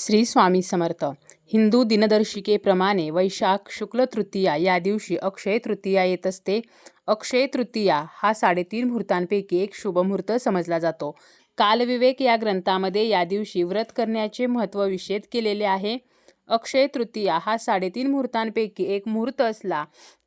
श्री स्वामी समर्थ. हिंदू दिनदर्शिकेप्रमाणे वैशाख शुक्ल तृतीया या दिवशी अक्षय तृतीया येत असते. अक्षय तृतीया हा साडेतीन मुहूर्तांपैकी एक शुभमुहूर्त समजला जातो. कालविवेक या ग्रंथामध्ये या दिवशी व्रत करण्याचे महत्त्व विषेद केलेले आहे. अक्षय तृतीया हा साडेतीन मुहूर्तांपैकी एक मुहूर्त असला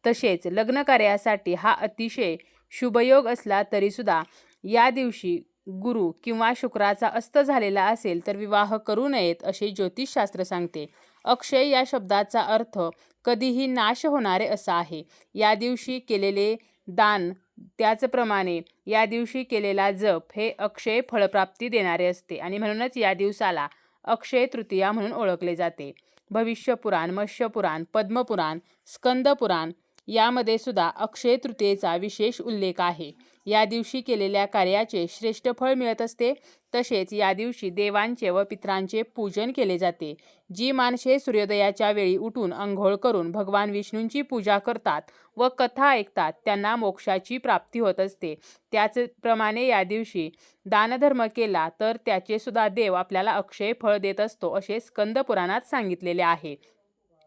तसेच लग्न कार्यासाठी हा अतिशय शुभयोग असला तरीसुद्धा या दिवशी गुरु किंवा शुक्राचा अस्त झालेला असेल तर विवाह करू नयेत असे ज्योतिषशास्त्र सांगते. अक्षय या शब्दाचा अर्थ कधीही नाश होणारे असा आहे. या दिवशी केलेले दान त्याचप्रमाणे या दिवशी केलेला जप हे अक्षय फळप्राप्ती देणारे असते आणि म्हणूनच या दिवसाला अक्षय तृतीया म्हणून ओळखले जाते. भविष्यपुराण मत्स्यपुराण पद्मपुराण स्कंदपुराण यामध्ये सुद्धा अक्षय तृतीयेचा विशेष उल्लेख आहे. या दिवशी केलेल्या कार्याचे श्रेष्ठ फळ मिळत असते. तसेच या दिवशी देवांचे व पित्रांचे पूजन केले जाते. जी माणसे सूर्योदयाच्या वेळी उठून अंघोळ करून भगवान विष्णूंची पूजा करतात व कथा ऐकतात त्यांना मोक्षाची प्राप्ती होत असते. त्याचप्रमाणे या दिवशी दानधर्म केला तर त्याचे सुद्धा देव आपल्याला अक्षय फळ देत असतो असे स्कंद पुराणात सांगितलेले आहे.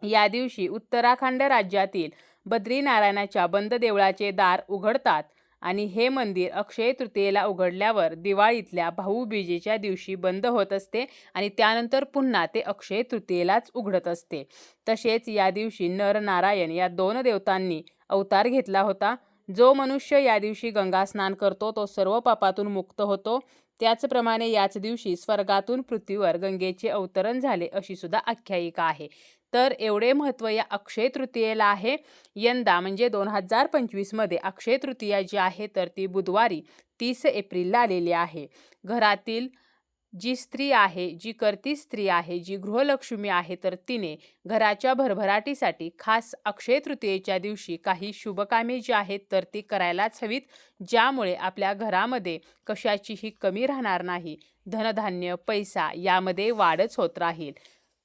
या दिवशी उत्तराखंड राज्यातील बद्रीनारायणाच्या बंद देवळाचे दार उघडतात. आणि हे मंदिर अक्षय तृतीयेला उघडल्यावर दिवाळीतल्या भाऊबीजेच्या दिवशी बंद होत असते आणि त्यानंतर पुन्हा ते अक्षय तृतीयेलाच उघडत असते. तसेच या दिवशी नर नारायण या दोन देवतांनी अवतार घेतला होता. जो मनुष्य या दिवशी गंगा स्नान करतो तो सर्व पापातून मुक्त होतो. त्याचप्रमाणे याच दिवशी स्वर्गातून पृथ्वीवर गंगेचे अवतरण झाले अशी सुद्धा आख्यायिका आहे. तर एवढे महत्त्व या अक्षय तृतीयेला आहे. यंदा म्हणजे दोन हजार पंचवीसमध्ये अक्षय तृतीया जी आहे तर ती बुधवारी तीस एप्रिलला आलेली आहे. घरातील जी स्त्री आहे जी करती स्त्री आहे जी गृहलक्ष्मी आहे तर तिने घराच्या भरभराटीसाठी खास अक्षय तृतीयेच्या दिवशी काही शुभकामे जी आहेत तर ती करायलाच हवीत ज्यामुळे आपल्या घरामध्ये कशाचीही कमी राहणार नाही. धनधान्य पैसा यामध्ये वाढच होत राहील.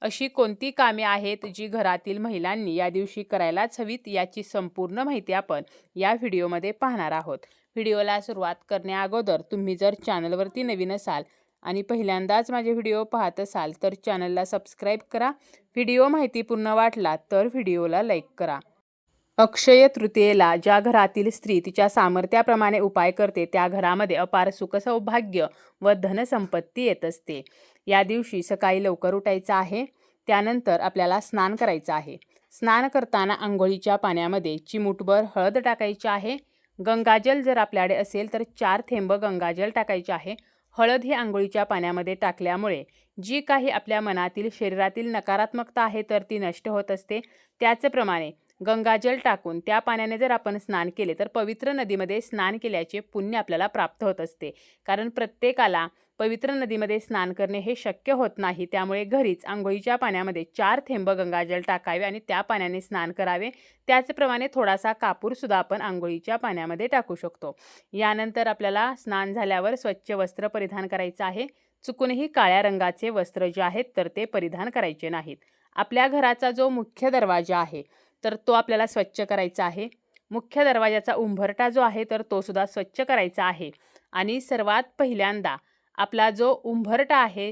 अशी कोणती कामे आहेत जी घरातील महिलांनी या दिवशी करायलाच हवीत याची संपूर्ण माहिती आपण या व्हिडिओमध्ये पाहणार आहोत. व्हिडिओला सुरुवात करण्याअगोदर तुम्ही जर चॅनलवरती नवीन असाल आणि पहिल्यांदाच माझे व्हिडिओ पाहत असाल तर चॅनलला सबस्क्राईब करा. व्हिडिओ माहितीपूर्ण वाटला तर व्हिडिओला लाईक करा. अक्षय तृतीयेला ज्या घरातील स्त्री तिच्या सामर्थ्याप्रमाणे उपाय करते त्या घरामध्ये अपार सुख सौभाग्य व धनसंपत्ती येत असते. या दिवशी सकाळी लवकर उठायचं आहे. त्यानंतर आपल्याला स्नान करायचं आहे. स्नान करताना आंघोळीच्या पाण्यामध्ये चिमूटभर हळद टाकायची आहे. गंगाजल जर आपल्याकडे असेल तर चार थेंब गंगाजल टाकायचे आहे. हळद ही आंघोळीच्या पाण्यामध्ये टाकल्यामुळे जी काही आपल्या मनातील शरीरातील नकारात्मकता आहे तर ती नष्ट होत असते. त्याचप्रमाणे गंगाजल टाकून त्या पाण्याने जर आपण स्नान केले तर पवित्र नदीमध्ये स्नान केल्याचे पुण्य आपल्याला प्राप्त होत असते. कारण प्रत्येकाला पवित्र नदीमध्ये स्नान करणे हे शक्य होत नाही. त्यामुळे घरीच आंघोळीच्या पाण्यामध्ये चार थेंब गंगाजल टाकावे आणि त्या पाण्याने स्नान करावे. त्याचप्रमाणे थोडासा कापूरसुद्धा आपण आंघोळीच्या पाण्यामध्ये टाकू शकतो. यानंतर आपल्याला स्नान झाल्यावर स्वच्छ वस्त्र परिधान करायचं आहे. चुकूनही काळ्या रंगाचे वस्त्र जे आहेत तर ते परिधान करायचे नाहीत. आपल्या घराचा जो मुख्य दरवाजा आहे तर तो आपल्याला स्वच्छ करायचा आहे. मुख्य दरवाजाचा उंभरटा जो आहे तर तो सुद्धा स्वच्छ करायचा आहे. आणि सर्वात पहिल्यांदा आपला जो उंभरटा आहे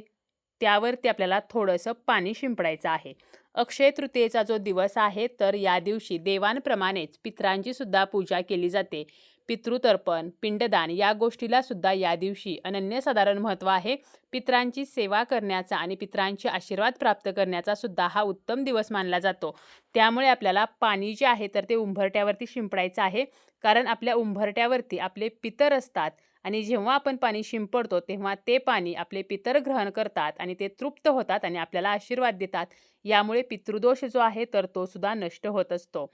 त्यावरती आपल्याला थोडंसं पाणी शिंपडायचं आहे. अक्षय तृतीयेचा जो दिवस आहे तर या दिवशी देवांप्रमाणेच पित्रांची सुद्धा पूजा केली जाते. पितृतर्पण पिंडदान या गोष्टीला सुद्धा या दिवशी अनन्यसाधारण महत्त्व आहे. पित्रांची सेवा करण्याचा आणि पित्रांचे आशीर्वाद प्राप्त करण्याचा सुद्धा हा उत्तम दिवस मानला जातो. त्यामुळे आपल्याला पाणी जे आहे तर ते उंभरट्यावरती शिंपडायचं आहे. कारण आपल्या उंभरट्यावरती आपले पितर असतात आणि जेव्हा आपण पाणी शिंपडतो तेव्हा ते पाणी आपले पितर ग्रहण करतात आणि ते तृप्त होतात आणि आपल्याला आशीर्वाद देतात. यामुळे पितृदोष जो आहे तर तो सुद्धा नष्ट होत असतो.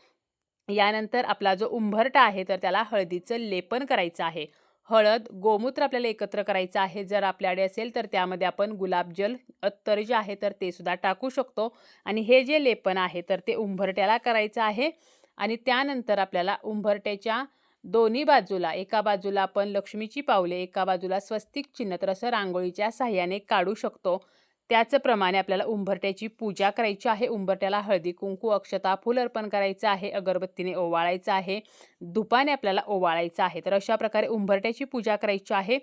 यानंतर आपला जो उंभरटा आहे तर त्याला हळदीचं लेपन करायचं आहे. हळद गोमूत्र आपल्याला एकत्र करायचं आहे. जर आपल्याकडे असेल तर त्यामध्ये आपण गुलाबजल अत्तर जे आहे तर ते सुद्धा टाकू शकतो. आणि हे जे लेपन आहे तर ते उंभरट्याला करायचं आहे. आणि त्यानंतर आपल्याला उंभरट्याच्या दोन्ही बाजूला एका बाजूला आपण लक्ष्मीची पावले एका बाजूला स्वस्तिक चिन्ह तर असं रांगोळीच्या साह्याने काढू शकतो. त्याचप्रमाणे आपल्याला उंबरट्याची पूजा करायची आहे. उंबरट्याला हळदी कुंकू अक्षता फुल अर्पण करायचं आहे. अगरबत्तीने ओवाळायचं आहे. धुपाने आपल्याला ओवाळायचं आहे. तर अशा प्रकारे उंबरट्याची पूजा करायची आहे.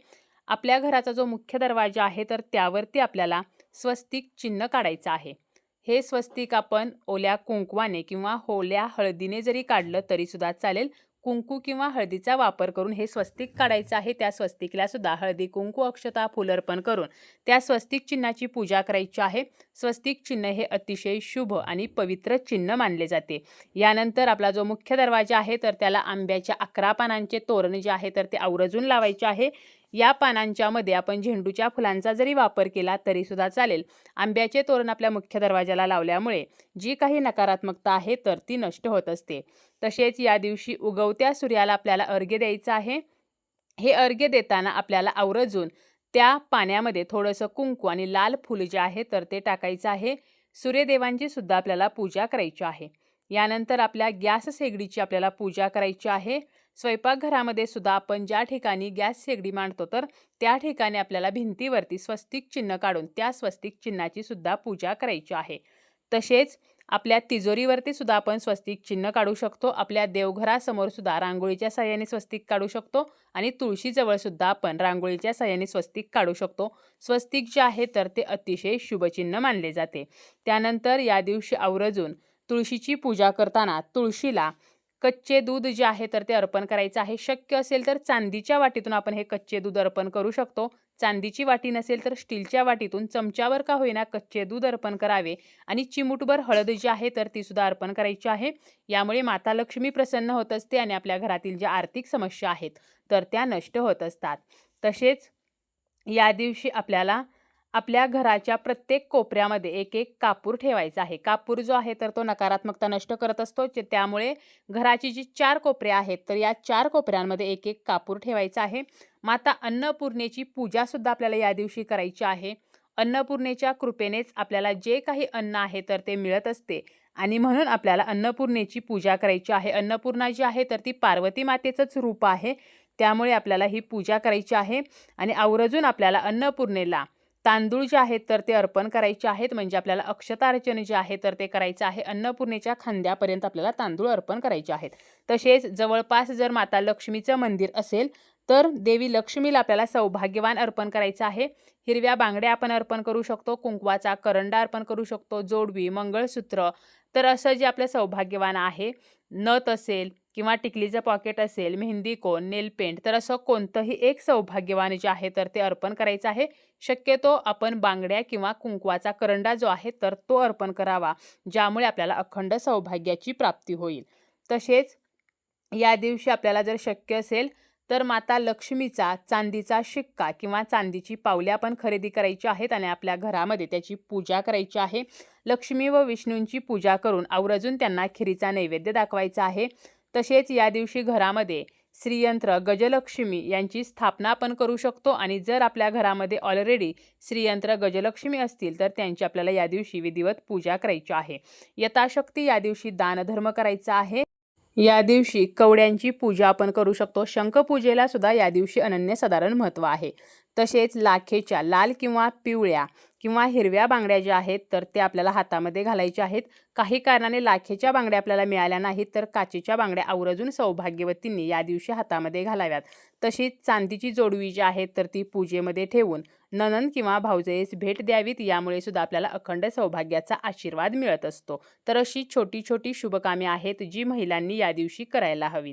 आपल्या घराचा जो मुख्य दरवाजा आहे तर त्यावरती आपल्याला स्वस्तिक चिन्ह काढायचं आहे. हे स्वस्तिक आपण ओल्या कुंकवाने किंवा ओल्या हळदीने जरी काढलं तरीसुद्धा चालेल. कुंकू किंवा हळदीचा वापर करून हे स्वस्तिक काढायचं आहे. त्या स्वस्तिकला सुद्धा हळदी कुंकू अक्षता फुल अर्पण करून त्या स्वस्तिक चिन्हाची पूजा करायची आहे. स्वस्तिक चिन्ह हे अतिशय शुभ आणि पवित्र चिन्ह मानले जाते. यानंतर आपला जो मुख्य दरवाजा आहे तर त्याला आंब्याच्या अकरा पानांचे तोरण जे आहे तर ते आवरजून लावायचे आहे. या पानांच्यामध्ये आपण झेंडूच्या फुलांचा जरी वापर केला तरीसुद्धा चालेल. आंब्याचे तोरण आपल्या मुख्य दरवाजाला लावल्यामुळे जी काही नकारात्मकता आहे तर ती नष्ट होत असते. तसेच या दिवशी उगवत्या सूर्याला आपल्याला अर्घ्य द्यायचं आहे. हे अर्घ्य देताना आपल्याला आवर्जून त्या पाण्यामध्ये थोडंसं कुंकू आणि लाल फूल जे आहे तर ते टाकायचं आहे. सूर्यदेवांची सुद्धा आपल्याला पूजा करायची आहे. यानंतर आपल्या गॅस शेगडीची आपल्याला पूजा करायची आहे. स्वयंपाकघरामध्ये सुद्धा आपण ज्या ठिकाणी गॅस शेगडी मांडतो तर त्या ठिकाणी आपल्याला भिंतीवरती स्वस्तिक चिन्ह काढून त्या स्वस्तिक चिन्हाची सुद्धा पूजा करायची आहे. तसेच आपल्या तिजोरीवरती सुद्धा आपण स्वस्तिक चिन्ह काढू शकतो. आपल्या देवघरासमोर सुद्धा रांगोळीच्या सहाय्याने स्वस्तिक काढू शकतो. आणि तुळशीजवळ सुद्धा आपण रांगोळीच्या सहाय्याने स्वस्तिक काढू शकतो. स्वस्तिक जे आहे तर ते अतिशय शुभचिन्ह मानले जाते. त्यानंतर या दिवशी आवर्जून तुळशीची पूजा करताना तुळशीला कच्चे दूध जे आहे तर ते अर्पण करायचं आहे. शक्य असेल तर चांदीच्या वाटीतून आपण हे कच्चे दूध अर्पण करू शकतो. चांदीची वाटी नसेल तर स्टीलच्या वाटीतून चमच्यावर का होईना कच्चे दूध अर्पण करावे आणि चिमूटभर हळद जी आहे तर ती सुद्धा अर्पण करायची आहे. यामुळे माता लक्ष्मी प्रसन्न होत असते आणि आपल्या घरातील ज्या आर्थिक समस्या आहेत तर त्या नष्ट होत असतात. तसेच या दिवशी आपल्याला आपल्या घराच्या प्रत्येक कोपऱ्यामध्ये एक एक कापूर ठेवायचा आहे. कापूर जो आहे तर तो नकारात्मकता नष्ट करत असतो. त्यामुळे घराची जी चार कोपरे आहेत तर या चार कोपऱ्यांमध्ये एक एक कापूर ठेवायचा आहे. माता अन्नपूर्णेची पूजासुद्धा आपल्याला या दिवशी करायची आहे. अन्नपूर्णेच्या कृपेनेच आपल्याला जे काही अन्न आहे तर ते मिळत असते. आणि म्हणून आपल्याला अन्नपूर्णेची पूजा करायची आहे. अन्नपूर्णा जी आहे तर ती पार्वती मातेचंच रूप आहे. त्यामुळे आपल्याला ही पूजा करायची आहे. आणि आवर्जून आपल्याला अन्नपूर्णेला तांदूळ जे आहेत तर ते अर्पण करायचे आहेत. म्हणजे आपल्याला अक्षतार्चन जे आहे तर ते करायचं आहे. अन्नपूर्णेच्या खांद्यापर्यंत आपल्याला तांदूळ अर्पण करायचे आहेत. तसेच जवळपास जर माता लक्ष्मीचं मंदिर असेल तर देवी लक्ष्मीला आपल्याला सौभाग्यवान अर्पण करायचं आहे. हिरव्या बांगड्या आपण अर्पण करू शकतो कुंकवाचा करंडा अर्पण करू शकतो जोडवी मंगळसूत्र. तर असं जे आपलं सौभाग्यवान आहे नथ असेल किंवा टिकलीचं पॉकेट असेल मेहंदी कोण नेलपेंट तर असं कोणतंही एक सौभाग्यवान जे आहे तर ते अर्पण करायचं आहे. शक्यतो आपण बांगड्या किंवा कुंकवाचा करंडा जो आहे तर तो अर्पण करावा ज्यामुळे आपल्याला अखंड सौभाग्याची प्राप्ती होईल. तसेच या दिवशी आपल्याला जर शक्य असेल तर माता लक्ष्मीचा चांदीचा शिक्का किंवा चांदीची पावले आपण खरेदी करायची आहेत आणि आपल्या घरामध्ये त्याची पूजा करायची आहे. लक्ष्मी व विष्णूंची पूजा करून आवर्जून त्यांना खिरीचा नैवेद्य दाखवायचा आहे. तसेच या दिवशी घरामध्ये श्रीयंत्र गजलक्ष्मी यांची स्थापना आपण करू शकतो. आणि जर आपल्या घरामध्ये ऑलरेडी श्रीयंत्र गजलक्ष्मी असतील तर त्यांची आपल्याला या दिवशी विधिवत पूजा करायची आहे. यथाशक्ती या दिवशी दानधर्म करायचा आहे. या दिवशी कवड्यांची पूजा आपण करू शकतो. शंखपूजेला सुद्धा या दिवशी अनन्यसाधारण महत्त्व आहे. तसेच लाखेच्या लाल किंवा पिवळ्या किंवा हिरव्या बांगड्या ज्या आहेत तर त्या आपल्याला हातामध्ये घालायच्या आहेत. काही कारणाने लाखेच्या बांगड्या आपल्याला मिळाल्या नाहीत तर काचेच्या बांगड्या आवर्जून सौभाग्यवतींनी या दिवशी हातामध्ये घालाव्यात. तशीच चांदीची जोडवी जी आहे तर ती पूजेमध्ये ठेवून ननन किंवा भाऊजेस भेट द्यावीत यामुळे सुद्धा आपल्याला अखंड सौभाग्याचा आशीर्वाद मिळत असतो. तर अशी छोटी छोटी शुभकामे आहेत जी महिलांनी या दिवशी करायला हवीत.